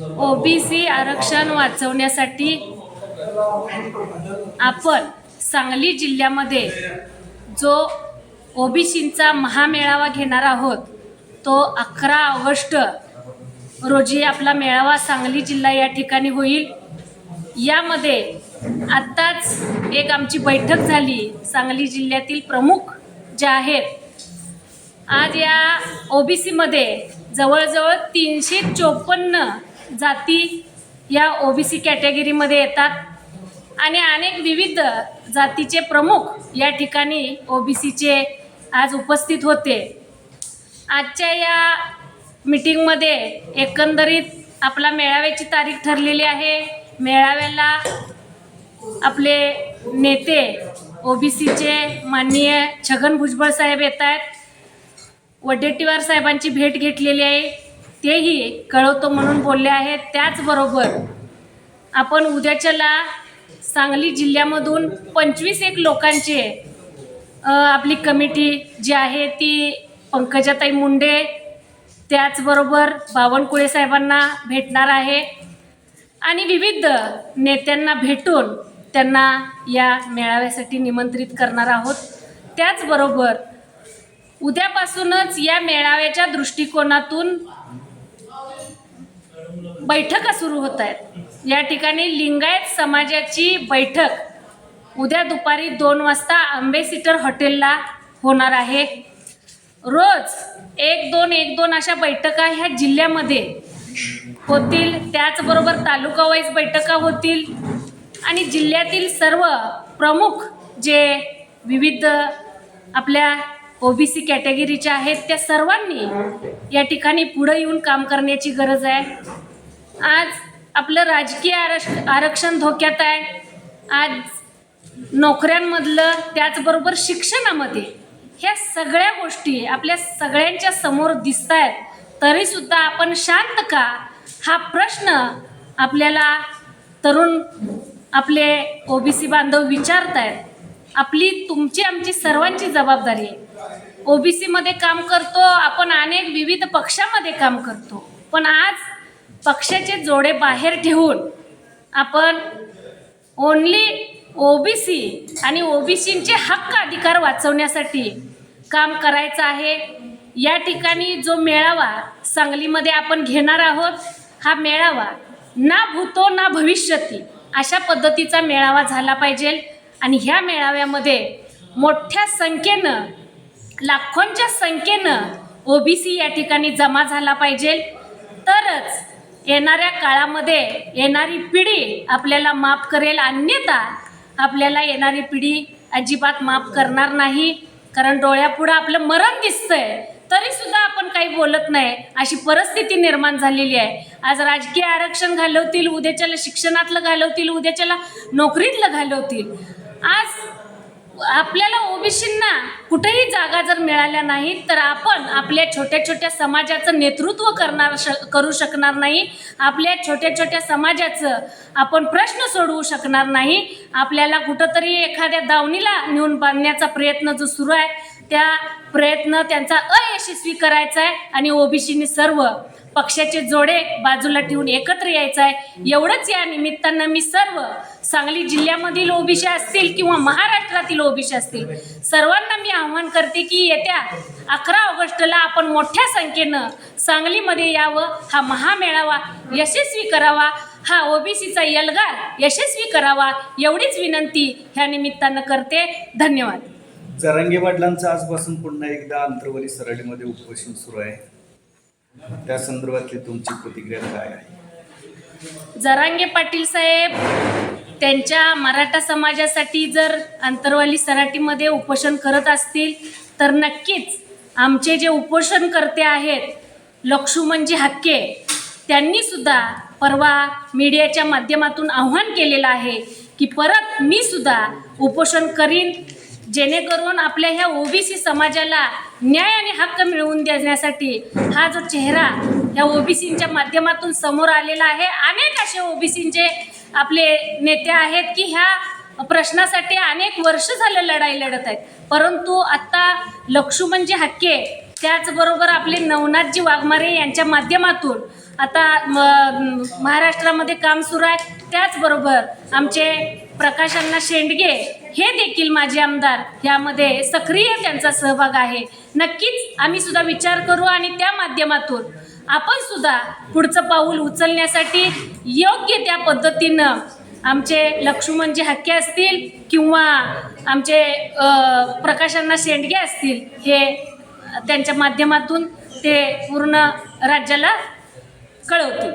OBC आरक्षण वाचवण्यासाठी आपण सांगली जिल्ह्यामध्ये जो ओबीसींचा महामेळावा घेणार आहोत तो अकरा ऑगस्ट रोजी आपला मेळावा सांगली जिल्हा या ठिकाणी होईल. यामध्ये आत्ताच एक आमची बैठक झाली. सांगली जिल्ह्यातील प्रमुख जे आहेत आज या ओबीसीमध्ये जवळजवळ तीनशे चोपन्न जाती या ओबीसी कॅटेगरीमध्ये येतात. आणि अनेक विविध जातीचे प्रमुख या ठिकाणी ओबीसीचे आज उपस्थित होते. आजच्या या मिटिंगमध्ये एकंदरीत आपला मेळाव्याची तारीख ठरलेली आहे. मेळाव्याला आपले नेते ओबीसीचे माननीय छगन भुजबळ साहेब येत आहेत. वडेट्टीवार साहेबांची भेट घेतलेली आहे. तेही कळवतो म्हणून बोलले आहेत. त्याचबरोबर आपण उद्याच्याला सांगली जिल्ह्यामधून पंचवीस एक लोकांचे आपली कमिटी जी आहे ती पंकजाताई मुंडे त्याचबरोबर बावनकुळे साहेबांना भेटणार आहे. आणि विविध नेत्यांना भेटून त्यांना या मेळाव्यासाठी निमंत्रित करणार आहोत. त्याचबरोबर उद्यापासूनच या मेळाव्याच्या दृष्टिकोनातून बैठका सुरू होत आहेत. या ठिकाणी लिंगायत समाजाची बैठक उद्या दुपारी दोन वाजता आंबेसिटर हॉटेलला होणार आहे. रोज एक दोन एक दोन अशा बैठका ह्या जिल्ह्यामध्ये होतील. त्याचबरोबर तालुका वाईज बैठका होतील. आणि जिल्ह्यातील सर्व प्रमुख जे विविध आपल्या ओ बी सी कॅटेगरीच्या आहेत त्या सर्वांनी या ठिकाणी पुढं येऊन काम करण्याची गरज आहे. आज आपलं राजकीय आरक्ष आरक्षण धोक्यात आहे. आज नोकऱ्यांमधलं त्याचबरोबर शिक्षणामध्ये ह्या सगळ्या गोष्टी आपल्या सगळ्यांच्या समोर दिसत आहेत तरीसुद्धा आपण शांत का? हा प्रश्न आपल्याला तरुण आपले ओबीसी बांधव विचारत आहेत आपली तुमची आमची सर्वांची जबाबदारी आहे. ओबीसीमध्ये काम करतो आपण अनेक विविध पक्षामध्ये काम करतो. पण आज पक्षाचे जोडे बाहेर ठेवून आपण ओनली ओबीसी आणि ओबीसींचे हक्क अधिकार वाचवण्यासाठी काम करायचं आहे. या ठिकाणी जो मेळावा सांगलीमध्ये आपण घेणार आहोत हा मेळावा ना भूतो ना भविष्यती अशा पद्धतीचा मेळावा झाला पाहिजे. आणि ह्या मेळाव्यामध्ये मोठ्या संख्येनं लाखोंच्या संख्येनं ओबीसी या ठिकाणी जमा झाला पाहिजे. तरच येणाऱ्या काळामध्ये येणारी पिढी आपल्याला माफ करेल अन्यथा आपल्याला येणारी पिढी अजिबात माफ करणार नाही. कारण डोळ्यापुढं आपलं मरण दिसतंय. तरी सुद्धा आपण काही बोलत नाही. अशी परिस्थिती निर्माण झालेली आहे. आज राजकीय आरक्षण घालवतील उद्याच्याला शिक्षणातलं घालवतील उद्याच्याला नोकरीतलं घालवतील. आज आपल्याला ओबीसींना कुठेही जागा जर मिळाल्या नाही तर आपण आपल्या छोट्या छोट्या समाजाचं नेतृत्व करणार श करू शकणार नाही. आपल्या छोट्या छोट्या समाजाचं आपण प्रश्न सोडवू शकणार नाही. आपल्याला कुठंतरी एखाद्या दावणीला नेऊन बांधण्याचा प्रयत्न जो सुरू आहे त्या प्रयत्न त्यांचा अयशस्वी करायचा आहे आणि ओबीसीने सर्व पक्षाचे जोडे बाजूला ठेवून एकत्र यायचं आहे एवढंच या निमित्तानं मी सर्व सांगली जिल्ह्यामधील ओबीसी असतील किंवा महाराष्ट्रातील ओबीसी असतील सर्वांना मी आव्हान करते की येत्या अकरा ऑगस्टला आपण मोठ्या संख्येनं सांगलीमध्ये यावं हा महामेळावा यशस्वी करावा हा ओबीसीचा यलगार यशस्वी करावा एवढीच विनंती ह्या निमित्तानं करते. धन्यवाद. जरांगे वडिलांचं आजपासून पुन्हा एकदा अंतरवली सरळीमध्ये उपोषण सुरू आहे. त्या संदर्भातली तुमची प्रतिक्रिया काय आहे? जरांगे पाटील साहेब त्यांच्या मराठा समाजासाठी जर अंतर्वाली सराटीमध्ये उपोषण करत असतील तर नक्कीच आमचे जे उपोषणकर्ते आहेत लक्ष्मणजी हक्के त्यांनी सुद्धा परवा मीडियाच्या माध्यमातून आव्हान केलेलं आहे की परत मी सुद्धा उपोषण करीन. जेणेकरून आपल्या ह्या ओबीसी समाजाला न्याय आणि हक्क मिळवून देण्यासाठी हा जो चेहरा ह्या ओबीसींच्या माध्यमातून समोर आलेला आहे. अनेक असे ओबीसींचे आपले नेते आहेत की ह्या प्रश्नासाठी अनेक वर्ष झालं लढाई लढत आहेत. परंतु आत्ता लक्ष्मणजी हक्के त्याचबरोबर आपले नवनाथजी वाघमारे यांच्या माध्यमातून आता म महाराष्ट्रामध्ये काम सुरू आहे. त्याचबरोबर आमचे प्रकाशांना शेंडगे हे देखील माझे आमदार यामध्ये सक्रिय त्यांचा सहभाग आहे. नक्कीच आम्ही सुद्धा विचार करू आणि त्या माध्यमातून आपण सुद्धा पुढचं पाऊल उचलण्यासाठी योग्य त्या पद्धतीनं आमचे लक्ष्मणजी हक्के असतील किंवा आमचे प्रकाशांना शेंडगे असतील हे त्यांच्या माध्यमातून ते पूर्ण राज्याला कळवतील.